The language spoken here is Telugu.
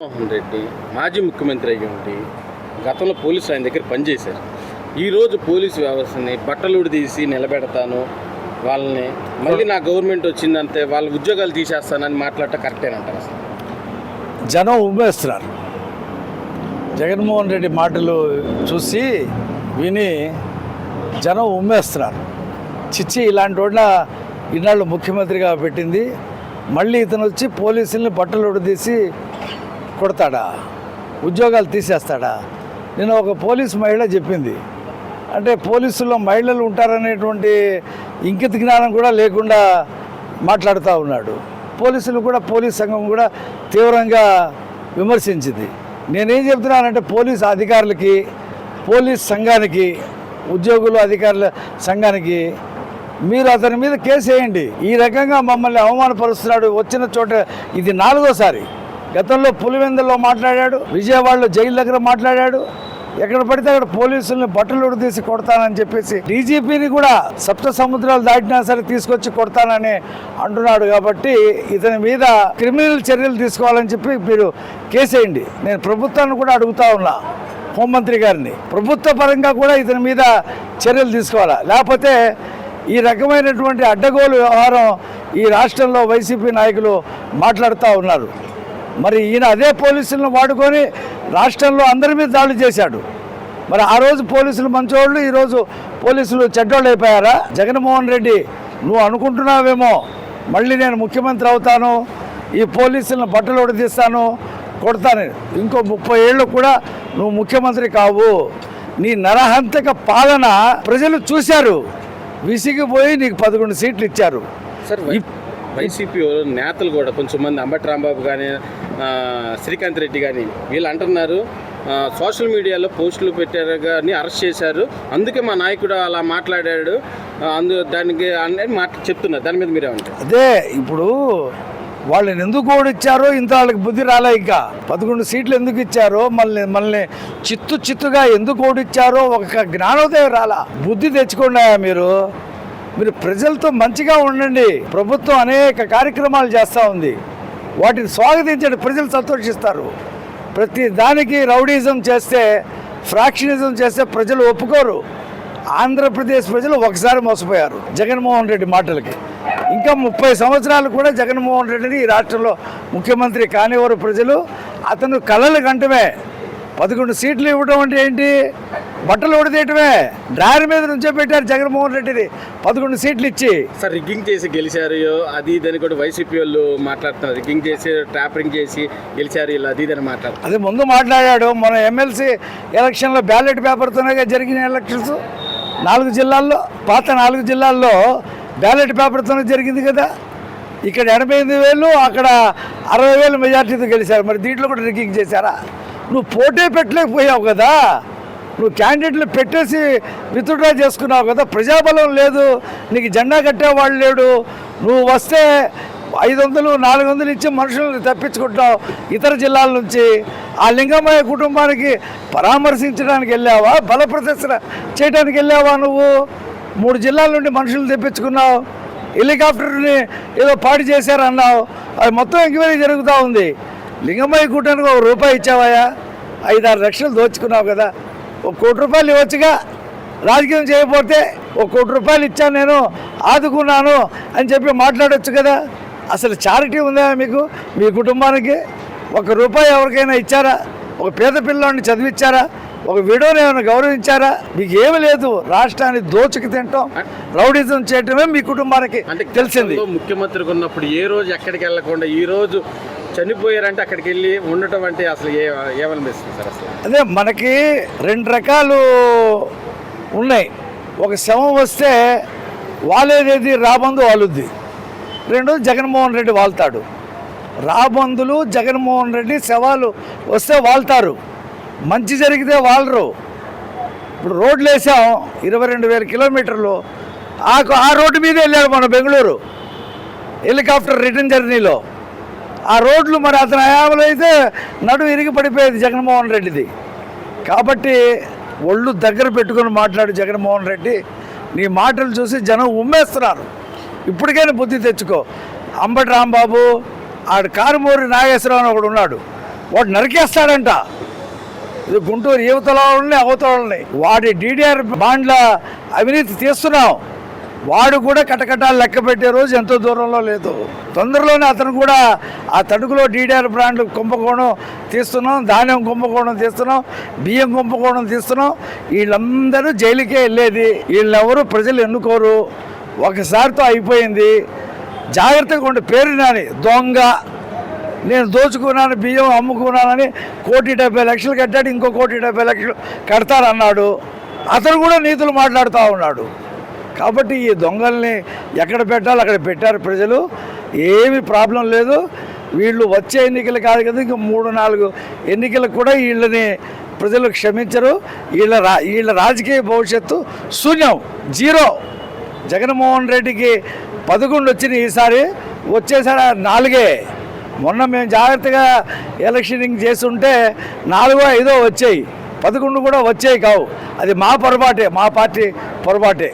జగన్మోహన్ రెడ్డి మాజీ ముఖ్యమంత్రి అయ్యి ఉండి గతంలో పోలీసులు ఆయన దగ్గర పనిచేశారు. ఈరోజు పోలీసు వ్యవస్థని బట్టలు తీసి నిలబెడతాను వాళ్ళని. మళ్ళీ నా గవర్నమెంట్ వచ్చిందంటే వాళ్ళ ఉద్యోగాలు తీసేస్తానని మాట్లాడటం కరెక్టేనంటారు అసలు జనం ఉమ్మేస్తున్నారు. జగన్మోహన్ రెడ్డి మాటలు చూసి విని జనం ఉమ్మేస్తున్నారు. చిచ్చి ఇలాంటి వాళ్ళ ఇన్నాళ్ళు ముఖ్యమంత్రిగా పెట్టింది. మళ్ళీ ఇతను వచ్చి పోలీసుల్ని బట్టలు ఉడదీసి కొడతాడా? ఉద్యోగాలు తీసేస్తాడా? నేను ఒక పోలీస్ మహిళ చెప్పింది. అంటే పోలీసుల్లో మహిళలు ఉంటారనేటువంటి ఇంకిత జ్ఞానం కూడా లేకుండా మాట్లాడుతూ ఉన్నాడు. పోలీసులు కూడా పోలీస్ సంఘం కూడా తీవ్రంగా విమర్శించింది. నేనేం చెప్తున్నానంటే పోలీస్ అధికారులకి పోలీస్ సంఘానికి ఉద్యోగులు అధికారుల సంఘానికి మీరు అతని మీద కేసు వేయండి ఈ రకంగా మమ్మల్ని అవమానపరుస్తున్నాడు. వచ్చిన చోట ఇది నాలుగోసారి. గతంలో పులివెందుల్లో మాట్లాడాడు విజయవాడలో జైలు దగ్గర మాట్లాడాడు. ఎక్కడ పడితే అక్కడ పోలీసుల్ని బట్టలు తీసి కొడతానని చెప్పేసి డీజీపీని కూడా సప్త సముద్రాలు దాటినా సరే తీసుకొచ్చి కొడతానని అంటున్నాడు కాబట్టి ఇతని మీద క్రిమినల్ చర్యలు తీసుకోవాలని చెప్పి మీరు కేసేయండి నేను ప్రభుత్వాన్ని కూడా అడుగుతా ఉన్నా హోంమంత్రి గారిని. ప్రభుత్వ పరంగా కూడా ఇతని మీద చర్యలు తీసుకోవాలా? లేకపోతే ఈ రకమైనటువంటి అడ్డగోలు వ్యవహారం ఈ రాష్ట్రంలో వైసీపీ నాయకులు మాట్లాడుతూ ఉన్నారు. మరి ఈయన అదే పోలీసులను వాడుకొని రాష్ట్రంలో అందరి మీద దాడులు చేశాడు. మరి ఆ రోజు పోలీసులు మంచోళ్ళు ఈరోజు పోలీసులు చెడ్డోళ్ళు అయిపోయారా? జగన్మోహన్ రెడ్డి నువ్వు అనుకుంటున్నావేమో మళ్ళీ నేను ముఖ్యమంత్రి అవుతాను ఈ పోలీసులను బట్టలు ఉడదీస్తాను కొడతాను. ఇంకో ముప్పై ఏళ్ళు కూడా నువ్వు ముఖ్యమంత్రి కావు. నీ నరహంతక పాలన ప్రజలు చూశారు. విసిగిపోయి నీకు పదకొండు సీట్లు ఇచ్చారు. సార్ వైసీపీ నేతలు కూడా కొంచెం మంది అంబటి రాంబాబు కానీ శ్రీకాంత్ రెడ్డి కానీ వీళ్ళు అంటున్నారు సోషల్ మీడియాలో పోస్టులు పెట్టారు కానీ అరెస్ట్ చేశారు. అందుకే మా నాయకుడు అలా మాట్లాడాడు. అందు దానికి అనేది మాట చెప్తున్నారు. దాని మీద మీరేమంటారు? అదే ఇప్పుడు వాళ్ళని ఎందుకు ఓడిచ్చారో ఇంత వాళ్ళకి బుద్ధి రాలే ఇంకా. పదకొండు సీట్లు ఎందుకు ఇచ్చారో మళ్ళీ మళ్ళీ చిత్తు చిత్తుగా ఎందుకు ఓడిచ్చారో ఒక జ్ఞానోదయం రాలా. బుద్ధి తెచ్చుకున్నాయా మీరు. మీరు ప్రజలతో మంచిగా ఉండండి. ప్రభుత్వం అనేక కార్యక్రమాలు చేస్తూ ఉంది. వాటిని స్వాగతించండి. ప్రజలు సంతోషిస్తారు. ప్రతి దానికి రౌడీజం చేస్తే ఫ్రాక్షనిజం చేస్తే ప్రజలు ఒప్పుకోరు. ఆంధ్రప్రదేశ్ ప్రజలు ఒకసారి మోసపోయారు. జగన్మోహన్ రెడ్డి మాటలకి. ఇంకా ముప్పై సంవత్సరాలు కూడా జగన్మోహన్ రెడ్డిని ఈ రాష్ట్రంలో ముఖ్యమంత్రి కానివారు ప్రజలు. అతను కళలు కంటమే. పదకొండు సీట్లు ఇవ్వడం అంటే ఏంటి? బట్టలు ఉడదీయటమే. డ్రాయర్ మీద నుంచో పెట్టారు జగన్మోహన్ రెడ్డిని. పదకొండు సీట్లు ఇచ్చి. సార్ రిగ్గింగ్ చేసి గెలిచారు అది ఇదని కూడా వైసీపీ వాళ్ళు మాట్లాడుతున్నారు. రిగ్గింగ్ చేసి ట్రాపరింగ్ చేసి గెలిచారు ఇలా అది ఇదని మాట్లాడుతున్నారు. అది ముందు మాట్లాడాడు. మన ఎమ్మెల్సీ ఎలక్షన్లో బ్యాలెట్ పేపర్తోనే జరిగిన ఎలక్షన్స్. నాలుగు జిల్లాల్లో పాత నాలుగు జిల్లాల్లో బ్యాలెట్ పేపర్తోనే జరిగింది కదా. ఇక్కడ ఎనభై ఎనిమిది వేలు అక్కడ అరవై వేలు మెజార్టీతో గెలిచారు. మరి దీంట్లో కూడా రిగ్గింగ్ చేశారా? నువ్వు పోటీ పెట్టలేకపోయావు కదా. నువ్వు క్యాండిడేట్లు పెట్టేసి విత్డ్రా చేసుకున్నావు కదా ప్రజాబలం లేదు నీకు జెండా కట్టేవాళ్ళు లేడు నువ్వు వస్తే ఐదు వందలు నాలుగు వందలు ఇచ్చి మనుషులను తప్పించుకుంటావు ఇతర జిల్లాల నుంచి. ఆ లింగమయ్య కుటుంబానికి పరామర్శించడానికి వెళ్ళావా? బల ప్రదర్శన చేయడానికి వెళ్ళావా నువ్వు? మూడు జిల్లాల నుండి మనుషులు తెప్పించుకున్నావు. హెలికాప్టర్ని ఏదో పాడు చేశారన్నావు. అది మొత్తం ఎంక్వైరీ జరుగుతూ ఉంది. లింగమయ్య కూటానికి ఒక రూపాయి ఇచ్చావయ్యా. ఐదారు లక్షలు దోచుకున్నావు కదా. ఒక కోటి రూపాయలు ఇవ్వచ్చుగా. రాజకీయం చేయకపోతే ఒక కోటి రూపాయలు ఇచ్చాను నేను ఆదుకున్నాను అని చెప్పి మాట్లాడొచ్చు కదా. అసలు చారిటీ ఉందా మీకు? మీ కుటుంబానికి? ఒక రూపాయి ఎవరికైనా ఇచ్చారా? ఒక పేద పిల్లోడిని చదివించారా ఒక విడోని ఏమైనా గౌరవించారా? మీకు ఏమి లేదు. రాష్ట్రాన్ని దోచుకు తింటాం. రౌడిజం చేయటమే మీ కుటుంబానికి తెలిసింది. గతంలో ముఖ్యమంత్రిగా ఉన్నప్పుడు ఏ రోజు ఎక్కడికి వెళ్ళకుండా ఈ రోజు చనిపోయారంటే అక్కడికి వెళ్ళి ఉండటం అంటే అసలు ఏ ఏమనిపిస్తుంది సార్ అసలు? అదే మనకి రెండు రకాలు ఉన్నాయి. ఒక శవం వస్తే వాలేదేది రాబందు వాలుద్ది. రెండు జగన్మోహన్ రెడ్డి వాళ్తాడు. రాబందులు జగన్మోహన్ రెడ్డి శవాలు వస్తే వాళ్తారు. మంచి జరిగితే వాళ్ళరు ఇప్పుడు రోడ్లు వేసాం ఇరవై రెండు వేల కిలోమీటర్లు. ఆ ఆ రోడ్డు మీద వెళ్ళాడు మన బెంగళూరు. హెలికాప్టర్ రిటర్న్ జర్నీలో. ఆ రోడ్లు మరి అతని హయాంలో అయితే నడుము ఇరిగి పడిపోయేది జగన్మోహన్ రెడ్డిది. కాబట్టి ఒళ్ళు దగ్గర పెట్టుకొని మాట్లాడు జగన్మోహన్ రెడ్డి. నీ మాటలు చూసి జనం ఉమ్మేస్తున్నారు. ఇప్పటికైనా బుద్ధి తెచ్చుకో. అంబటి రాంబాబు ఆడు కారుమూరి నాగేశ్వరరావు అని ఒకడు ఉన్నాడు. వాడు నరికేస్తాడంట. ఇది గుంటూరు యువతలని అవతలని వాడి డీడీఆర్ బాండ్ల అవినీతి తీస్తున్నాం. వాడు కూడా కటకటాలు లెక్క పెట్టే రోజు ఎంతో దూరంలో లేదు. తొందరలోనే అతను కూడా ఆ తణుకులో డీడీఆర్ బ్రాండ్ కుంభకోణం తీస్తున్నాం ధాన్యం కుంభకోణం తీస్తున్నాం బియ్యం కుంభకోణం తీస్తున్నాం. వీళ్ళందరూ జైలుకే వెళ్ళేది. వీళ్ళెవరు ప్రజలు ఎన్నుకోరు. ఒకసారితో అయిపోయింది. జాగ్రత్తగా ఉండే. పేరు నాని. దొంగ. నేను దోచుకున్నాను బియ్యం అమ్ముకున్నానని కోటి డెబ్బై లక్షలు కట్టాడు ఇంకో కోటి డెబ్బై లక్షలు కడతానన్నాడు. అతను కూడా నీతులు మాట్లాడుతూ ఉన్నాడు. కాబట్టి ఈ దొంగల్ని ఎక్కడ పెట్టాలో అక్కడ పెట్టారు ప్రజలు. ఏమి ప్రాబ్లం లేదు. వీళ్ళు వచ్చే ఎన్నికలు కాదు కదా ఇంకా మూడు నాలుగు ఎన్నికలకు కూడా వీళ్ళని ప్రజలు క్షమించరు. వీళ్ళ రా వీళ్ళ రాజకీయ భవిష్యత్తు శూన్యం జీరో. జగన్మోహన్ రెడ్డికి పదకొండు వచ్చినాయి ఈసారి వచ్చేసారి నాలుగే. మొన్న మేము జాగ్రత్తగా ఎలక్షనింగ్ చేస్తుంటే నాలుగో ఐదో వచ్చాయి. పదకొండు కూడా వచ్చాయి కావు. అది మా పొరపాటే మా పార్టీ పొరపాటే.